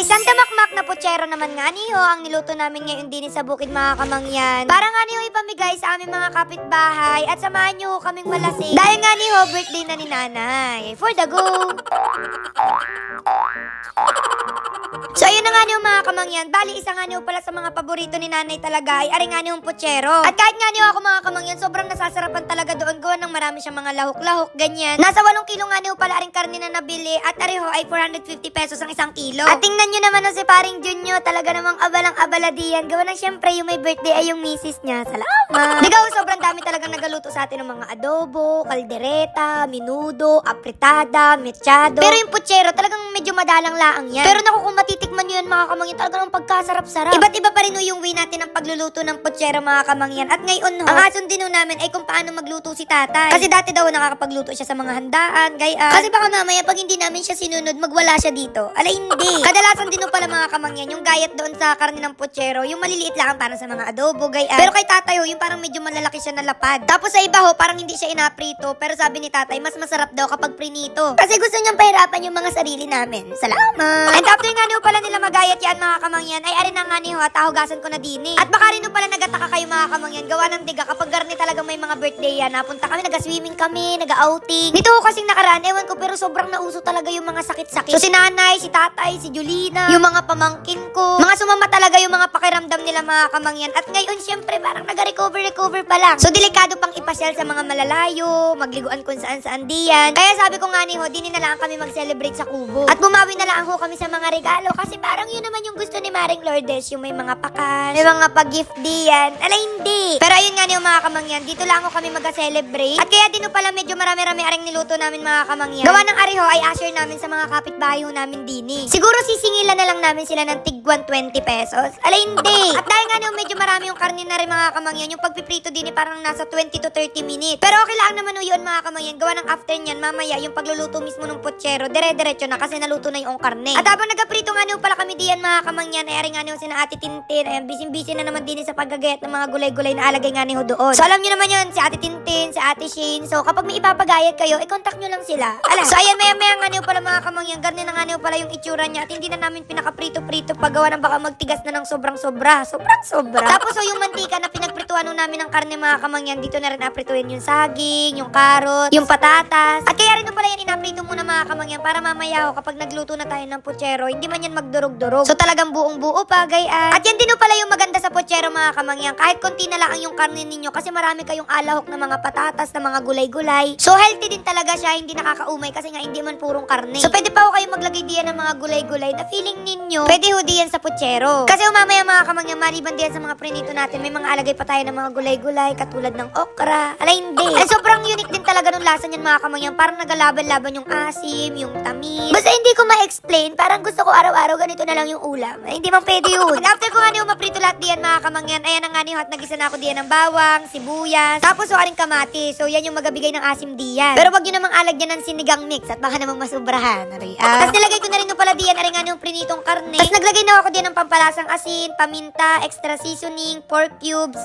Ay, Santa Makmak na putsero naman nga niyo ang niluto namin ngayon din sa bukid mga kamangyan. Para nga niyo ipamigay sa aming mga kapitbahay at samahan niyo kaming malasing. Dahil nga niyo birthday na ni nanay. For the go! So ayun na nga niyo mga kamangyan, bali isa nga niyo pala sa mga paborito ni nanay talaga ay ari nga niyo putsero. At kahit nga niyo ako mga kamangyan, sobrang nasasarapan talaga doon gawa ng marami siyang mga lahok-lahok, ganyan. Nasa 8 kilo nga niyo pala aring karne na nabili at ariho ay 450 pesos ang isang kilo. At tingnan niyo naman no, si paring Junyo, talaga namang abalang abala diyan. Gawa ng syempre yung may birthday ay yung misis niya. Salamat! Digaw, sobrang dami talagang nagaluto sa atin ng mga adobo, kaldereta, minudo, apritada, mechado. Pero yung putsero, talagang medyo madalang laang yan. Pero naku, kung matitikman nyo yan mga kamangyan, talaga ng pagkasarap-sarap. Iba't iba pa rin ho yung way natin ng pagluluto ng putsero mga kamangyan. At ngayon ho, ang asun din namin ay kung paano magluto si tatay. Kasi dati daw nakakapagluto siya sa mga handaan, gayaan. Kasi baka mamaya pag hindi namin siya sinunod, magwala siya dito. Alay, hindi. Kadalasan din pala mga kamangyan, yung gayat doon sa karne ng putsero, yung maliliit lang para sa mga adobo, gayaan. Pero kay tatay ho, yung parang medyo malalaki siya na lapad. Tapos sa iba ho, parang hindi siya inaprito. Pero sabi ni tatay, mas masarap daw kapag prinito. Kasi gusto niyang pahirapan yung mga sarili namin. Salamat! And after nga niyo pala nila magayat yan mga kamangyan, ay arin na nga niyo at ahugasan ko na dini. At baka rin pala nagataka kayo mga kamangyan, gawa ng diga kapag garni talaga may mga birthday yan, napunta kami, naga-swimming kami, naga-outing. Dito ho kasing nakaraan, ewan ko, pero sobrang nauso talaga yung mga sakit-sakit. So si nanay, si tatay, si Julina, yung mga pamangkin ko, mga sumama talaga yung mga pakiramdam nila mga kamangyan. At ngayon, syempre, parang naga-recover-recover pa lang. So delikado pang ipasyal sa mga malalayo, magliguan kung saan-saan diyan. Kaya sabi ko nga ni ho, di na lang kami mag-celebrate sa kubo. At bumawi na lang ho kami sa mga regalo kasi parang yun naman yung gusto ni Maring Lourdes, yung may mga pakas, may mga pag-gift diyan. Ala hindi. Pero ayun nga ho, mga kamangyan, dito lang ho kami mag-celebrate. At kaya din pala medyo marami-rami aring niluto namin mga kamangyan. Gawa ng ariho ay assure namin sa mga kapitbahay namin dini. Siguro sisingilan na lang namin sila ng tig 120 pesos. Ala hindi. At dahil nga ho, medyo marami yung karne na rin mga kamangyan, yung pagpiprito din eh, parang nasa 20 to 30 minutes. Pero okay lang naman yun mga kamangyan. Gawa ng after niyan, mamaya yung pagluluto mismo ng putsero, dire-diretso na kasi naluto na yung karne. At habang nagaprito nga niyo pala kami diyan mga kamangyan, nga niyo sina Ate Tintin, ayan, busy-busy na naman din sa paggagayat ng mga gulay-gulay na alagay nga niyo doon. So alam niyo naman yun, si Ate Tintin, si Ate Shane. So kapag may ipapagayat kayo, i-contact niyo lang sila. Ala. So ayan, maya-maya nga niyo pala mga kamangyan, ganun na nga niyo pala yung itsura niya at hindi na namin pinakaprito-prito paggawa ng baka magtigas na ng sobrang-sobra. Sobrang-sobra. Tapos so yung mantika na pinagprituan nun namin ng karne mga kamangyan, dito na rin aprituin yung saging, yung carrot, yung patatas. At kaya rin pala yan inaprito muna mga kamangyan para mamaya ho, kapag nagluto na tayo ng putsero, hindi man yan magdurog-durog. So talagang buong buo pa, gayaan. At yan din pala yung maganda sa putsero mga kamangyan. Kahit konti na lang ang yung karne ninyo kasi marami kayong alahok na mga patatas, na mga gulay-gulay. So healthy din talaga siya, hindi nakakaumay kasi nga hindi man purong karne. So pwede pa ho kayo maglagay diyan ng mga gulay-gulay na feeling ninyo, pwede ho diyan sa putsero. Kasi umamaya mga kamangyan, maliban diyan sa mga prinito natin, may mga alagay pa tayo ng mga gulay-gulay katulad ng okra. Ala hindi. Ay sobrang unique din talaga nung lasa niyan mga kamangyan. Parang nagalaban-laban yung asim, yung tamis. Basta hindi ko ma-explain, parang gusto ko araw-araw ganito na lang yung ulam. Ay, hindi man pwede yun. And after ko nga niyo maprito lahat diyan mga kamangyan, ayan na nga niyo at nagisa na ako diyan ng bawang, sibuyas, tapos so aring kamati. So yan yung magabigay ng asim diyan. Pero wag niyo namang alagyan ng sinigang mix at baka namang masubrahan. Ari, ah. Tapos nilagay ko na rin nung pala diyan, aring nga yung prinitong karne. Tapos naglagay na ako diyan ng pampalasang asin, paminta, extra seasoning, pork cubes,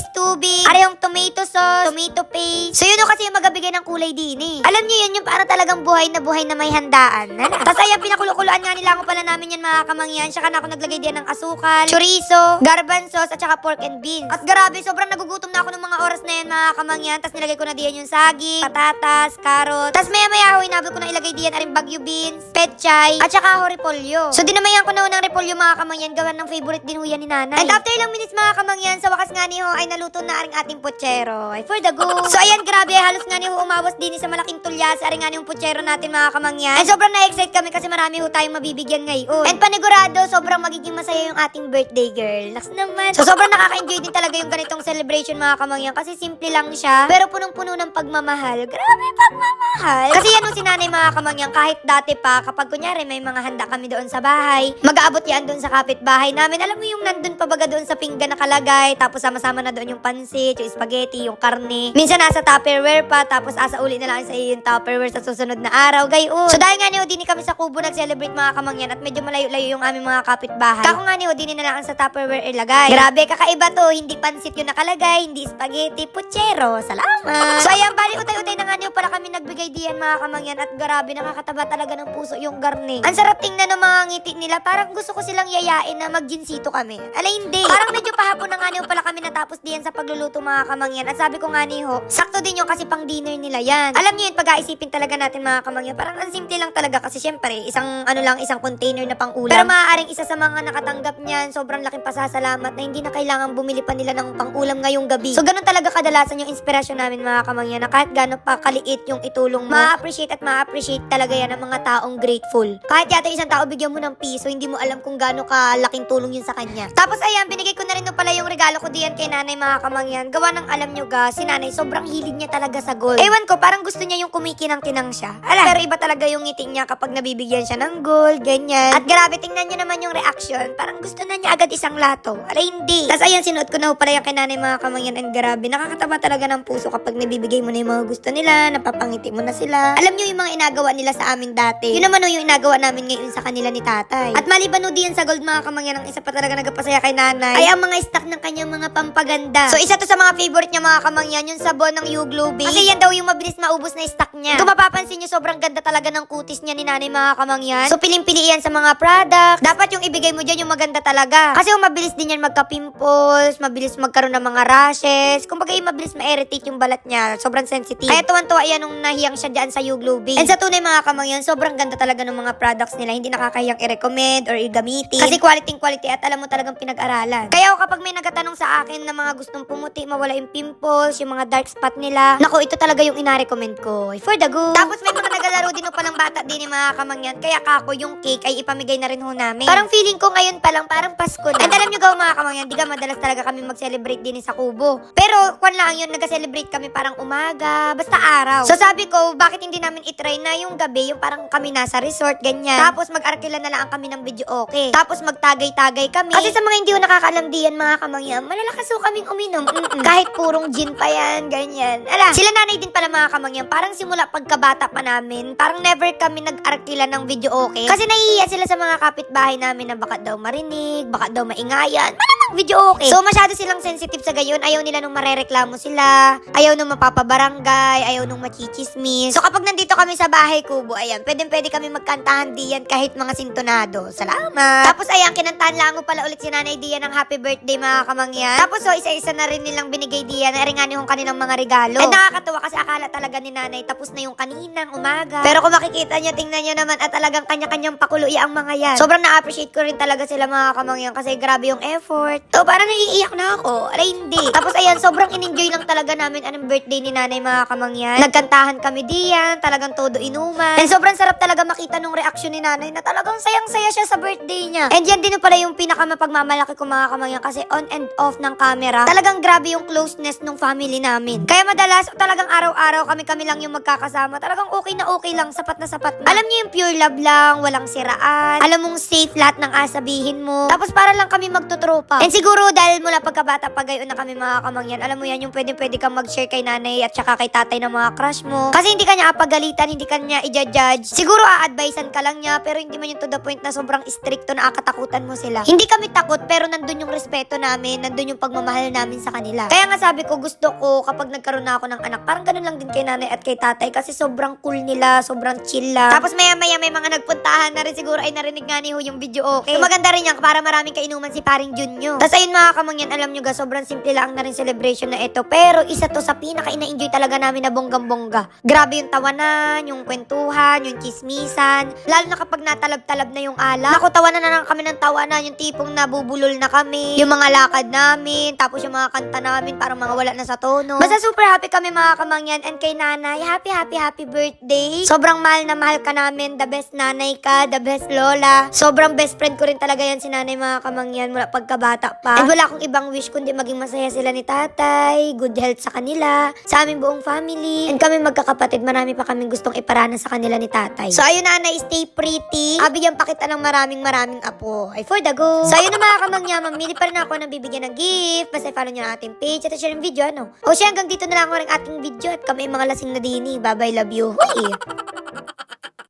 patis, tubig, ari yung tomato sauce, tomato paste. So yun yung kasi yung magabigay ng kulay din eh. Alam niyo yun yung parang talagang buhay na buhay na may handaan. Tapos ayan, pinakulukulaan nga nila ako pala namin yan mga kamangyan. Saka na ako naglagay diyan ng asukal, chorizo, garban sauce, at saka pork and beans. At grabe, sobrang nagugutom na ako ng mga oras na yan mga kamangyan. Tapos nilagay ko na diyan yung saging, patatas, carrot. Tapos maya maya ako inabot ko na ilagay diyan aring bagyo beans, pechay, at saka ako repolyo. So dinamayan ko na ho ng repolyo mga kamangyan. Gawan ng favorite din ho ni nanay. And after ilang minutes mga kamangyan, sa wakas nga ni ho ay naluto na aring ating pochero. Ay for the go. So ayan, grabe, halos nga ni ho umawas din sa malaking tulya sa aring nga yung pochero natin mga kamangyan. And sobrang na-excite kami kasi marami ho tayong mabibigyan ngayon. And panigurado, sobrang magiging masaya yung ating birthday girl. Laks naman. So sobrang nakaka-enjoy din talaga yung ganitong celebration mga kamangyan kasi simple lang siya. Pero punong-puno ng pagmamahal. Grabe pagmamahal. Kasi yan ho si nanay mga kamangyan kahit dati pa kapag kunyari may mga handa kami doon sa bahay, mag-aabot yan doon sa kapitbahay namin. Alam mo yung nandun pa baga doon sa pinggan nakalagay tapos sama-sama na doon yung pansit, yung spaghetti, yung karne. Minsan nasa tupperware pa tapos asa uli na lang sa iyo yung tupperware sa susunod na araw. Gayon. So dahil nga niyo din kami sa kubo nag-celebrate mga kamangyan at medyo malayo layo-layo yung aming mga kapitbahay. Kako nga ni ho, di nila sa Tupperware ilagay. Grabe, kakaiba to. Hindi pansit yung nakalagay, hindi spaghetti, puchero. Salamat. so ayan, bali utay-utay na nga niyo para kami nagbigay diyan mga kamangyan at grabe, nakakataba talaga ng puso yung garni. Ang sarap tingnan ng mga ngiti nila. Parang gusto ko silang yayain na magjinsito kami. Alay, hindi. Parang medyo pahapon na nga niyo pala kami natapos diyan sa pagluluto mga kamangyan. At sabi ko nga ni ho, sakto din yung kasi pang dinner nila yan. Alam niyo yun, pag-aisipin talaga natin mga kamangyan. Parang ang simple lang talaga kasi syempre, isang ano lang, isang container na pang ulam. Pero maaaring isa sa mga nakatanggap niyan, sobrang laking pasasalamat na hindi na kailangan bumili pa nila ng pang ulam ngayong gabi. So ganun talaga kadalasan yung inspirasyon namin mga kamangyan na kahit gano'n pa kaliit yung itulong mo, ma-appreciate at ma-appreciate talaga yan ng mga taong grateful. Kahit yata isang tao bigyan mo ng piso, hindi mo alam kung gaano kalaking tulong yun sa kanya. Tapos ayan, binigay ko na rin no pala yung regalo ko diyan kay nanay mga kamangyan. Gawa ng alam nyo ga, si nanay sobrang hilig niya talaga sa gold. Ewan ko, parang gusto niya yung kumikinang-kinang siya. Ala, pero iba talaga yung ngiti niya kapag nabibigyan siya ng gold, ganyan. At grabe, tingnan niyo naman yung reaction. Parang gusto na niya agad isang lato. Ala, hindi. Tapos ayan, sinuot ko na ho pala yung kay nanay mga kamangyan. And grabe, nakakataba talaga ng puso kapag nabibigay mo na yung mga gusto nila, napapangiti mo na sila. Alam niyo yung mga inagawa nila sa amin dati. Yun naman ho yung inagawa namin ngayon sa kanila ni tatay. At maliban ho diyan sa gold mga kamangyan, ang isa pa talaga nagpasaya kay nanay ay ang mga stock ng kanyang mga pampaganda. So isa to sa mga favorite niya mga kamangyan, yung sabon ng You Globe. Kasi yan daw yung mabilis maubos na stock niya. Kung mapapansin niyo, sobrang ganda talaga ng kutis niya ni nanay mga kamangyan. So piling-pili yan sa mga products. Dapat yung ibigay mo dyan yung maganda talaga. Kasi yung mabilis din yan magka-pimples, mabilis magkaroon ng mga rashes. Kung bagay mabilis ma-irritate yung balat niya. Sobrang sensitive. Kaya tuwan-tuwa yan nung nahiyang siya dyan sa You Globe. And sa tunay mga kamangyan, sobrang ganda talaga ng mga products nila. Hindi nakakahiyang i-recommend or i-gamitin. Kasi quality quality at alam mo talagang pinag-aralan. Kaya kapag may nagtatanong sa akin na mga gustong pumuti, mawala yung pimples, yung mga dark spot nila, nako, ito talaga yung ina-recommend ko. For the good. Tapos may mga nagalaro din o palang bata din yung mga kamangyan. Kaya kako, yung cake ay ipamigay na rin ho namin. Parang feeling ko ngayon pa lang, parang Pasko na. And alam nyo gaw mga kamangyan, di ka madalas talaga kami mag-celebrate din sa kubo. Pero, kwan lang yun, nag-celebrate kami parang umaga, basta araw. So sabi ko, bakit hindi namin itry na yung gabi, yung parang kami nasa resort, ganyan. Tapos mag-arkila na lang kami ng video okay. Tapos magtagay-tagay kami. Kasi sa mga hindi ko nakakaalam diyan mga kamangyan, malalakas ho kaming uminom. Mm-mm. Kahit purong gin pa yan, ganyan. Ala, sila nanay din pala mga kamangyan, parang simula pagkabata pa namin, parang never kami nag-arkila ng video okay. Kasi nahihiya sila sa mga kapitbahay namin na baka daw marinig, baka daw maingayan. Malamang video okay. So masyado silang sensitive sa gayon, ayaw nila nung marereklamo sila, ayaw nung mapapabarangay, ayaw nung machichismis. So kapag nandito kami sa bahay kubo, ayan, pwede pwede kami magkantahan diyan kahit mga sintonado. Salamat. Tapos ayan, kinantahan lang ko pala ulit si Nanay Dian ng happy birthday mga kamangyan. Tapos so isa-isa na rin nilang binigay Dian, naringani yung kanilang mga regalo. At nakakatuwa kasi akala talaga ni Nanay tapos na yung kaninang umaga. Pero kung makikita niya, tingnan niyo naman at talagang kanya-kanyang pakuluy ang mga yan. Sobrang na-appreciate ko rin talaga sila mga kamangyan kasi grabe yung effort. So parang naiiyak na ako. Alay hindi. Tapos ayan, sobrang in-enjoy lang talaga namin anong birthday ni Nanay mga kamangyan. Nagkantahan kami diyan, talagang todo inuman. And sobrang sarap talaga makita nung reaksyon ni Nanay na talagang sayang-saya siya sa birthday niya. And yan din pala yung pinaka mapagmamalaki ko mga kamangyan kasi on and off ng camera. Talagang grabe yung closeness ng family namin. Kaya madalas talagang araw-araw kami-kami lang yung magkakasama. Talagang okay na okay lang, sapat na sapat na. Alam niyo yung pure love lang, walang siraan. Alam mong safe lahat ng asabihin mo. Tapos para lang kami magtutropa. And siguro dahil mula pagkabata pa gayon na kami mga kamangyan, alam mo yan yung pwede-pwede kang mag-share kay nanay at saka kay tatay ng mga crush mo. Kasi hindi kanya apagalitan, hindi kanya i-judge. Siguro a-advisean ka lang niya, pero hindi man yung to the point na sobrang stricto na akatakutan mo sila. Hindi kami takot, pero nandun yung respeto namin, nandun yung pagmamahal namin sa kanila. Kaya nga sabi ko, gusto ko kapag nagkaroon na ako ng anak, parang ganun lang din kay nanay at kay tatay kasi sobrang cool nila, sobrang chill lang. Tapos maya maya may mga nagpuntahan na rin siguro ay narinig nga ni Hu yung video okay. So maganda rin yan para maraming kainuman si paring Junyo. Tapos ayun mga kamangyan, alam nyo ga, sobrang simple lang na rin celebration na ito. Pero isa to sa pinaka ina-enjoy talaga namin na bonggang-bongga. Grabe yung tawanan, yung kwentuhan, yung chismisan. Lalo na kapag natalab-talab na yung alak. Naku, tawanan na lang kami ng tawanan. Yung tipong nabubulol na kami. Yung mga lakad namin. Tapos yung mga kanta namin parang mga wala na sa tono. Basta super happy kami mga kamangyan. And kay nanay, happy, happy, happy birthday. Sobrang mahal na mahal ka namin. The best nanay ka, the best lola. Sobrang best friend ko rin talaga yan si nanay mga kamangyan mula pagkabata pa. And wala akong ibang wish kundi maging masaya sila ni tatay, good health sa kanila, sa aming buong family. And kami magkakapatid, marami pa kaming gustong iparana sa kanila ni tatay. So ayun nanay, stay pretty. Abigyan pa kita ng maraming maraming apo. Ay for the go. So ayun na mga kamangyan, mamili pa rin ako ng bibigyan ng gift. Basta follow nyo ang ating page at share yung video ano. O siya hanggang dito na lang ako ng ating video at kami mga lasing na dini. Bye bye, love you.